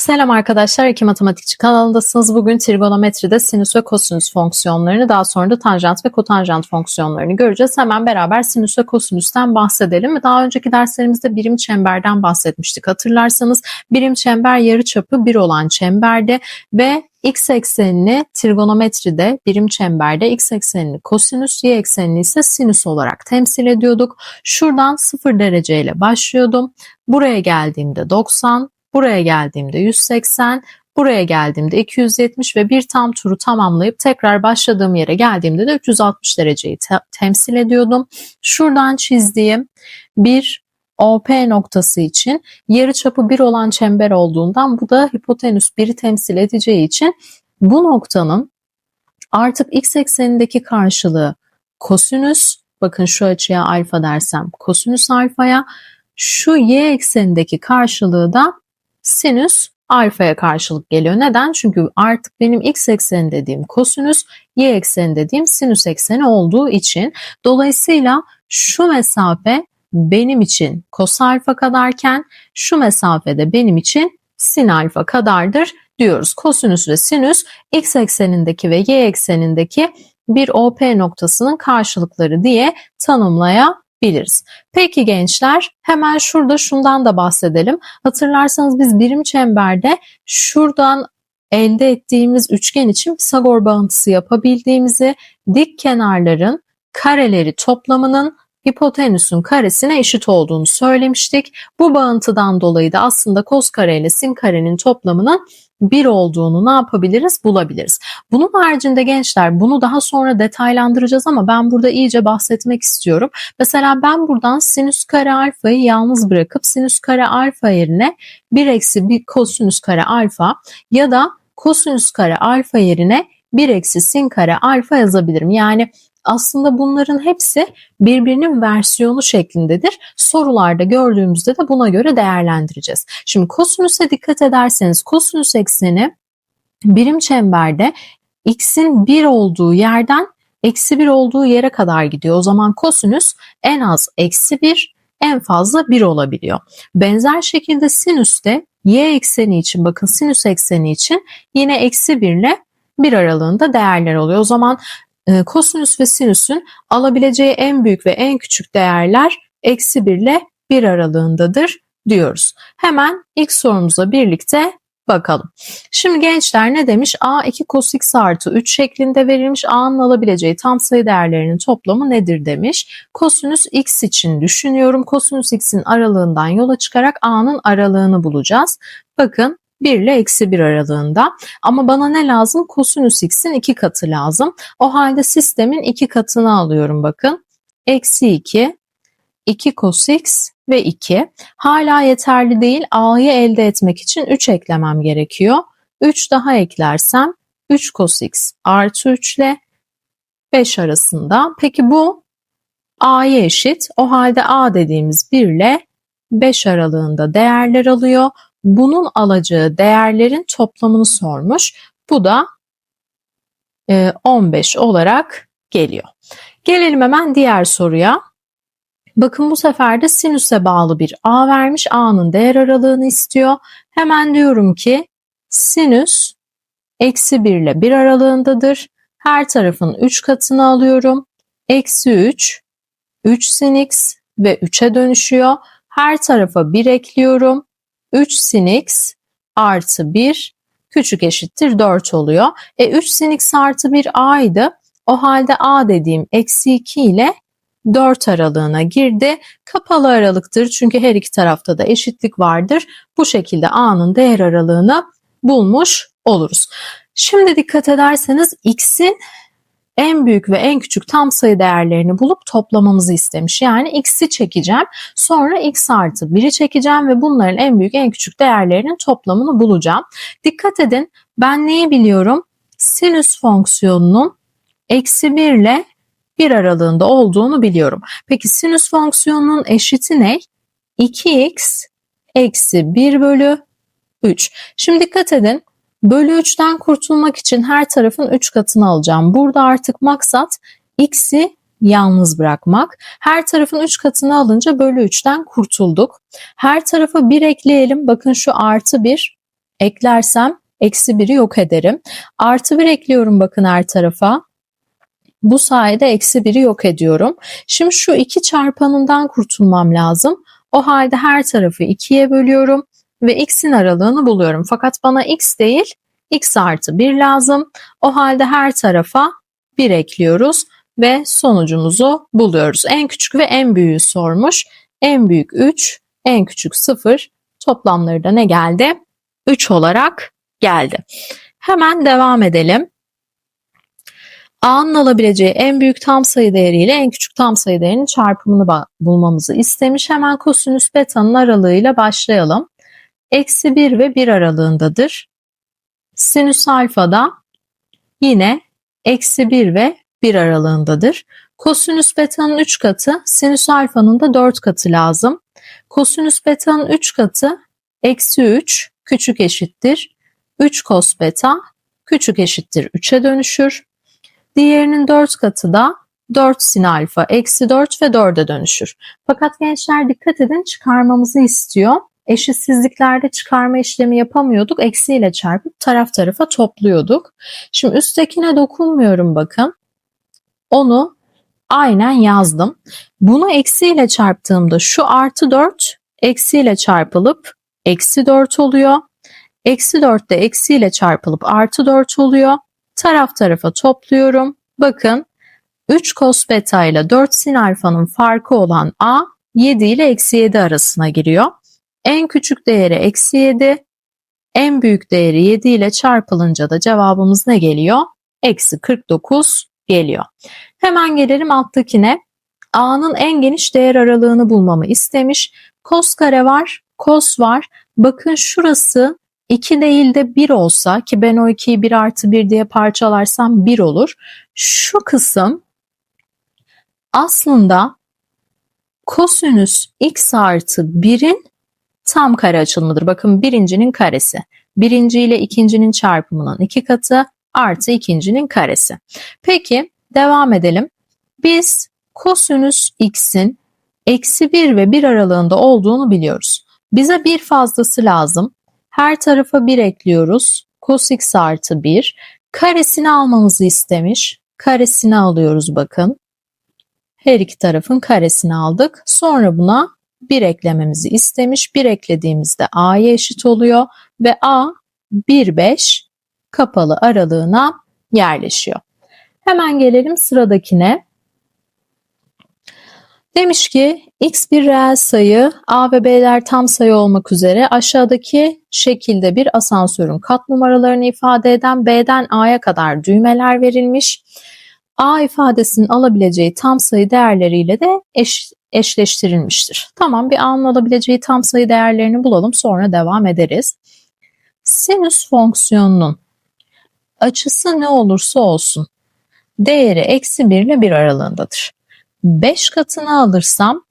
Selam arkadaşlar, İki Matematikçi kanalındasınız. Bugün trigonometride sinüs ve kosinüs fonksiyonlarını, daha sonra da tanjant ve kotanjant fonksiyonlarını göreceğiz. Hemen beraber sinüs ve kosinüsten bahsedelim. Daha önceki derslerimizde birim çemberden bahsetmiştik. Hatırlarsanız birim çember yarıçapı 1 olan çemberde ve x eksenini trigonometride birim çemberde x eksenini kosinüs, y eksenini ise sinüs olarak temsil ediyorduk. Şuradan 0 dereceyle başlıyordum. Buraya geldiğimde 90, Buraya geldiğimde 180, buraya geldiğimde 270 ve bir tam turu tamamlayıp tekrar başladığım yere geldiğimde de 360 dereceyi te temsil ediyordum. Şuradan çizdiğim bir OP noktası için yarı çapı 1 olan çember olduğundan bu da hipotenüs 1'i temsil edeceği için bu noktanın artık x eksenindeki karşılığı kosinüs bakın şu açıya alfa dersem kosinüs alfaya şu y eksenindeki karşılığı da sinüs alfaya karşılık geliyor. Neden? Çünkü artık benim x ekseni dediğim kosinüs, y ekseni dediğim sinüs ekseni olduğu için dolayısıyla şu mesafe benim için kos alfa kadarken şu mesafede benim için sin alfa kadardır diyoruz. Kosinüs ve sinüs x eksenindeki ve y eksenindeki bir OP noktasının karşılıkları diye tanımlayabiliriz biliriz. Peki gençler hemen şurada şundan da bahsedelim. Hatırlarsanız biz birim çemberde şuradan elde ettiğimiz üçgen için Pisagor bağıntısı yapabildiğimizi dik kenarların kareleri toplamının hipotenüsün karesine eşit olduğunu söylemiştik. Bu bağıntıdan dolayı da aslında kos kare ile sin karenin toplamının 1 olduğunu ne yapabiliriz? Bulabiliriz. Bunun haricinde gençler bunu daha sonra detaylandıracağız ama ben burada iyice bahsetmek istiyorum. Mesela ben buradan sinüs kare alfayı yalnız bırakıp sinüs kare alfa yerine 1 eksi 1 kosinüs kare alfa ya da kosinüs kare alfa yerine 1 eksi sin kare alfa yazabilirim. Yani aslında bunların hepsi birbirinin versiyonu şeklindedir. Sorularda gördüğümüzde de buna göre değerlendireceğiz. Şimdi kosinüse dikkat ederseniz kosinüs ekseni birim çemberde x'in 1 olduğu yerden eksi 1 olduğu yere kadar gidiyor. O zaman kosinüs en az eksi 1 en fazla 1 olabiliyor. Benzer şekilde sinüs de y ekseni için bakın sinüs ekseni için yine eksi 1 ile 1 aralığında değerler oluyor. O zaman e, kosinüs ve sinüsün alabileceği en büyük ve en küçük değerler eksi 1 ile 1 aralığındadır diyoruz. Hemen ilk sorumuza birlikte bakalım. Şimdi gençler ne demiş? A 2 cos x artı 3 şeklinde verilmiş. A'nın alabileceği tam sayı değerlerinin toplamı nedir demiş. Kosinüs x için düşünüyorum. Kosinüs x'in aralığından yola çıkarak A'nın aralığını bulacağız. Bakın 1 ile eksi 1 aralığında. Ama bana ne lazım? Kosinüs x'in 2 katı lazım. O halde sistemin 2 katını alıyorum bakın. Eksi 2, 2 cos x ve 2. Hala yeterli değil. A'yı elde etmek için 3 eklemem gerekiyor. 3 daha eklersem 3 cos x artı 3 ile 5 arasında. Peki bu A'ya eşit. O halde A dediğimiz 1 ile 5 aralığında değerler alıyor bunun alacağı değerlerin toplamını sormuş. Bu da 15 e, olarak geliyor. Gelelim hemen diğer soruya. Bakın bu sefer de sinüse bağlı bir a vermiş. a'nın değer aralığını istiyor. Hemen diyorum ki sinüs eksi 1 ile 1 aralığındadır. Her tarafın 3 katını alıyorum. Eksi 3, 3 sin x ve 3'e dönüşüyor. Her tarafa 1 ekliyorum. 3 sin x artı 1 küçük eşittir 4 oluyor. E 3 sin x artı 1 a'ydı. O halde a dediğim eksi 2 ile 4 aralığına girdi. Kapalı aralıktır çünkü her iki tarafta da eşitlik vardır. Bu şekilde a'nın değer aralığını bulmuş oluruz. Şimdi dikkat ederseniz x'in en büyük ve en küçük tam sayı değerlerini bulup toplamamızı istemiş. Yani x'i çekeceğim. Sonra x artı 1'i çekeceğim ve bunların en büyük en küçük değerlerinin toplamını bulacağım. Dikkat edin ben neyi biliyorum? Sinüs fonksiyonunun eksi 1 ile 1 aralığında olduğunu biliyorum. Peki sinüs fonksiyonunun eşiti ne? 2x eksi 1 bölü 3. Şimdi dikkat edin Bölü 3'ten kurtulmak için her tarafın 3 katını alacağım. Burada artık maksat x'i yalnız bırakmak. Her tarafın 3 katını alınca bölü 3'ten kurtulduk. Her tarafa 1 ekleyelim. Bakın şu artı 1 eklersem eksi 1'i yok ederim. Artı 1 ekliyorum bakın her tarafa. Bu sayede eksi 1'i yok ediyorum. Şimdi şu iki çarpanından kurtulmam lazım. O halde her tarafı 2'ye bölüyorum ve x'in aralığını buluyorum. Fakat bana x değil x artı 1 lazım. O halde her tarafa 1 ekliyoruz ve sonucumuzu buluyoruz. En küçük ve en büyüğü sormuş. En büyük 3, en küçük 0. Toplamları da ne geldi? 3 olarak geldi. Hemen devam edelim. A'nın alabileceği en büyük tam sayı değeriyle en küçük tam sayı değerinin çarpımını bulmamızı istemiş. Hemen kosinüs beta'nın aralığıyla başlayalım. Eksi 1 ve 1 aralığındadır. Sinüs alfa da yine eksi 1 ve 1 aralığındadır. Kosinüs beta'nın 3 katı, sinüs alfanın da 4 katı lazım. Kosinüs beta'nın 3 katı eksi 3 küçük eşittir. 3 kos beta küçük eşittir 3'e dönüşür. Diğerinin 4 katı da 4 sin alfa eksi 4 ve 4'e dönüşür. Fakat gençler dikkat edin çıkarmamızı istiyor. Eşitsizliklerde çıkarma işlemi yapamıyorduk. Eksiyle çarpıp taraf tarafa topluyorduk. Şimdi üsttekine dokunmuyorum bakın. Onu aynen yazdım. Bunu eksiyle çarptığımda şu artı 4 eksiyle çarpılıp eksi 4 oluyor. Eksi 4 de eksiyle çarpılıp artı 4 oluyor. Taraf tarafa topluyorum. Bakın 3 cos beta ile 4 sin alfanın farkı olan a 7 ile eksi 7 arasına giriyor. En küçük değeri eksi 7, en büyük değeri 7 ile çarpılınca da cevabımız ne geliyor? Eksi 49 geliyor. Hemen gelelim alttakine. A'nın en geniş değer aralığını bulmamı istemiş. Kos kare var, kos var. Bakın şurası 2 değil de 1 olsa ki ben o 2'yi 1 artı 1 diye parçalarsam 1 olur. Şu kısım aslında kosinüs x artı 1'in tam kare açılımıdır. Bakın birincinin karesi. Birinci ile ikincinin çarpımının iki katı artı ikincinin karesi. Peki devam edelim. Biz kosinüs x'in eksi 1 ve 1 aralığında olduğunu biliyoruz. Bize bir fazlası lazım. Her tarafa 1 ekliyoruz. Cos x artı 1. Karesini almamızı istemiş. Karesini alıyoruz bakın. Her iki tarafın karesini aldık. Sonra buna 1 eklememizi istemiş. 1 eklediğimizde a'ya eşit oluyor ve a 1 5 kapalı aralığına yerleşiyor. Hemen gelelim sıradakine. Demiş ki x bir reel sayı, a ve b'ler tam sayı olmak üzere aşağıdaki şekilde bir asansörün kat numaralarını ifade eden b'den a'ya kadar düğmeler verilmiş. A ifadesinin alabileceği tam sayı değerleriyle de eş, eşleştirilmiştir. Tamam bir a'nın alabileceği tam sayı değerlerini bulalım sonra devam ederiz. Sinüs fonksiyonunun açısı ne olursa olsun değeri eksi 1 ile 1 aralığındadır. 5 katını alırsam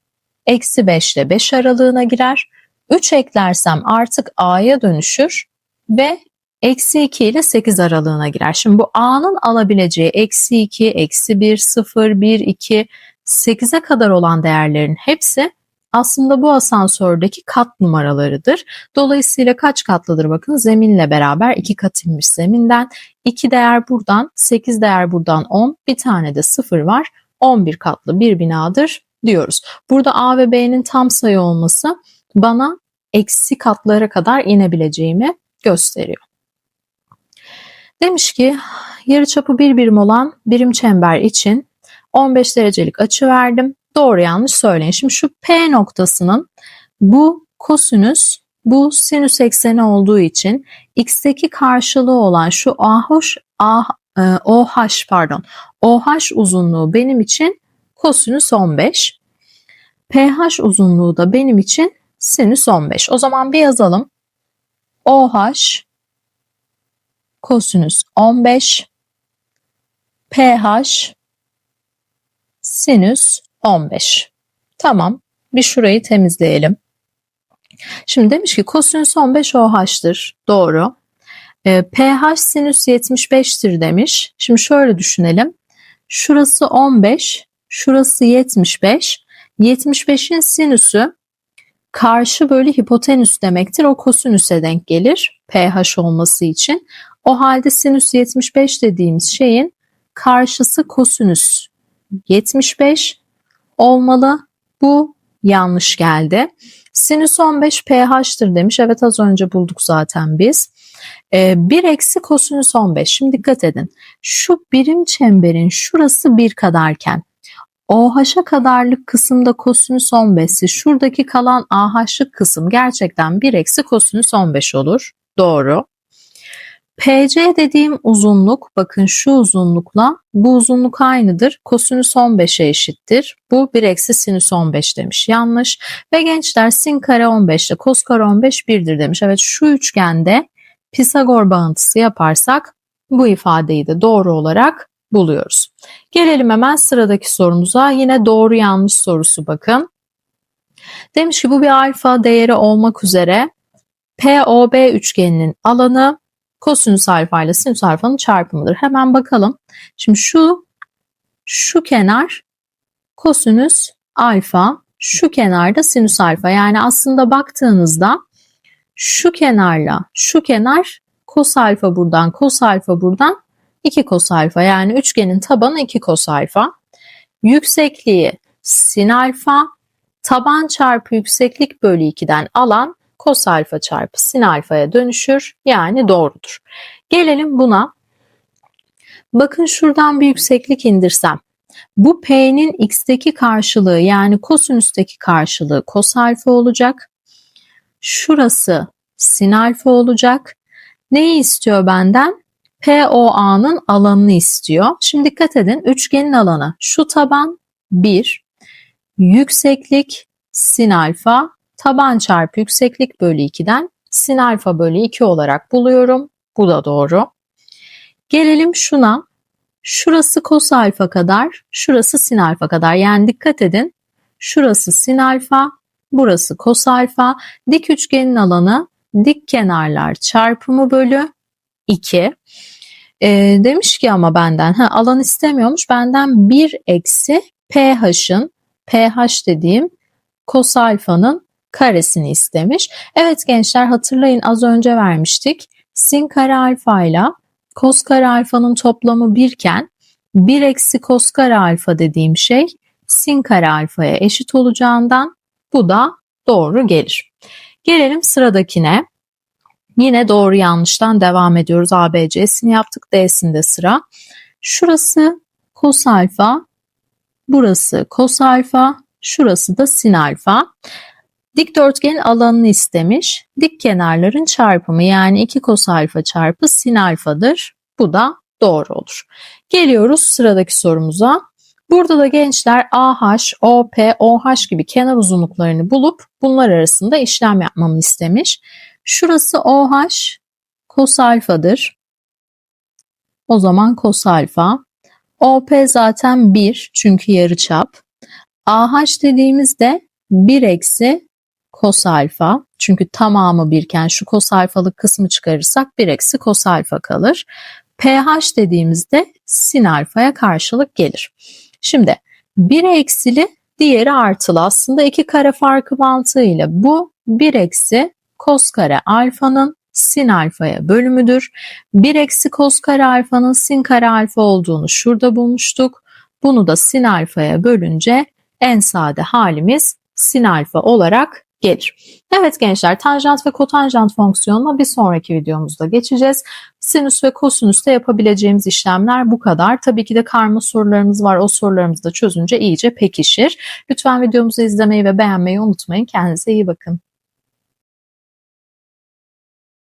eksi 5 ile 5 aralığına girer. 3 eklersem artık a'ya dönüşür ve eksi 2 ile 8 aralığına girer. Şimdi bu a'nın alabileceği eksi 2, eksi 1, 0, 1, 2, 8'e kadar olan değerlerin hepsi aslında bu asansördeki kat numaralarıdır. Dolayısıyla kaç katlıdır bakın zeminle beraber 2 kat inmiş zeminden. 2 değer buradan 8 değer buradan 10 bir tane de 0 var. 11 katlı bir binadır diyoruz. Burada A ve B'nin tam sayı olması bana eksi katlara kadar inebileceğimi gösteriyor. Demiş ki yarıçapı bir birim olan birim çember için 15 derecelik açı verdim. Doğru yanlış söyleyin. Şimdi şu P noktasının bu kosinüs bu sinüs ekseni olduğu için x'teki karşılığı olan şu AH, AH OH pardon OH uzunluğu benim için kosinüs 15. pH uzunluğu da benim için sinüs 15. O zaman bir yazalım. OH kosinüs 15 pH sinüs 15. Tamam. Bir şurayı temizleyelim. Şimdi demiş ki kosinüs 15 OH'tır. Doğru. E, pH sinüs 75'tir demiş. Şimdi şöyle düşünelim. Şurası 15, şurası 75. 75'in sinüsü karşı bölü hipotenüs demektir. O kosinüse denk gelir. pH olması için. O halde sinüs 75 dediğimiz şeyin karşısı kosinüs 75 olmalı. Bu yanlış geldi. Sinüs 15 pH'tır demiş. Evet az önce bulduk zaten biz. Ee, 1 eksi kosinüs 15. Şimdi dikkat edin. Şu birim çemberin şurası 1 kadarken OH'a kadarlık kısımda kosinüs 15 ise şuradaki kalan AH'lık kısım gerçekten 1 eksi kosinüs 15 olur. Doğru. PC dediğim uzunluk bakın şu uzunlukla bu uzunluk aynıdır. Kosinüs 15'e eşittir. Bu 1 eksi sinüs 15 demiş. Yanlış. Ve gençler sin kare 15 ile kos kare 15 1'dir demiş. Evet şu üçgende Pisagor bağıntısı yaparsak bu ifadeyi de doğru olarak buluyoruz. Gelelim hemen sıradaki sorumuza. Yine doğru yanlış sorusu bakın. Demiş ki bu bir alfa değeri olmak üzere POB üçgeninin alanı kosinüs alfa ile sinüs alfanın çarpımıdır. Hemen bakalım. Şimdi şu şu kenar kosinüs alfa, şu kenarda sinüs alfa. Yani aslında baktığınızda şu kenarla şu kenar kos alfa buradan, kos alfa buradan 2 kos alfa. Yani üçgenin tabanı 2 kos alfa. Yüksekliği sin alfa, taban çarpı yükseklik bölü 2'den alan kos alfa çarpı sin alfaya dönüşür. Yani doğrudur. Gelelim buna. Bakın şuradan bir yükseklik indirsem. Bu P'nin x'teki karşılığı yani kosinüsteki karşılığı kos alfa olacak. Şurası sin alfa olacak. Neyi istiyor benden? POA'nın alanını istiyor. Şimdi dikkat edin üçgenin alanı şu taban 1, yükseklik sin alfa taban çarpı yükseklik bölü 2'den sin alfa bölü 2 olarak buluyorum. Bu da doğru. Gelelim şuna. Şurası kos alfa kadar, şurası sin alfa kadar. Yani dikkat edin. Şurası sin alfa, burası kos alfa. Dik üçgenin alanı dik kenarlar çarpımı bölü 2. E, demiş ki ama benden ha, alan istemiyormuş. Benden 1 eksi pH'ın pH dediğim kos alfanın karesini istemiş. Evet gençler hatırlayın az önce vermiştik. Sin kare alfa ile kos kare alfanın toplamı 1 iken 1 eksi kos kare alfa dediğim şey sin kare alfaya eşit olacağından bu da doğru gelir. Gelelim sıradakine. Yine doğru yanlıştan devam ediyoruz. ABC'sini yaptık. D'sinde sıra. Şurası kos alfa, burası kos alfa, şurası da sin alfa. Dikdörtgenin alanını istemiş. Dik kenarların çarpımı yani 2 kos alfa çarpı sin alfadır. Bu da doğru olur. Geliyoruz sıradaki sorumuza. Burada da gençler AH, OP, OH gibi kenar uzunluklarını bulup bunlar arasında işlem yapmamı istemiş. Şurası OH kos alfadır. O zaman kos alfa. OP zaten 1 çünkü yarıçap. AH dediğimizde 1 eksi kos alfa. Çünkü tamamı birken şu kos alfalık kısmı çıkarırsak 1 eksi kos alfa kalır. pH dediğimizde sin alfaya karşılık gelir. Şimdi bir eksili diğeri artılı aslında iki kare farkı mantığıyla bu 1 eksi kos kare alfanın sin alfaya bölümüdür. 1 eksi kos kare alfanın sin kare alfa olduğunu şurada bulmuştuk. Bunu da sin alfaya bölünce en sade halimiz sin alfa olarak gelir. Evet gençler tanjant ve kotanjant fonksiyonuna bir sonraki videomuzda geçeceğiz. Sinüs ve kosinüste yapabileceğimiz işlemler bu kadar. Tabii ki de karma sorularımız var. O sorularımızı da çözünce iyice pekişir. Lütfen videomuzu izlemeyi ve beğenmeyi unutmayın. Kendinize iyi bakın.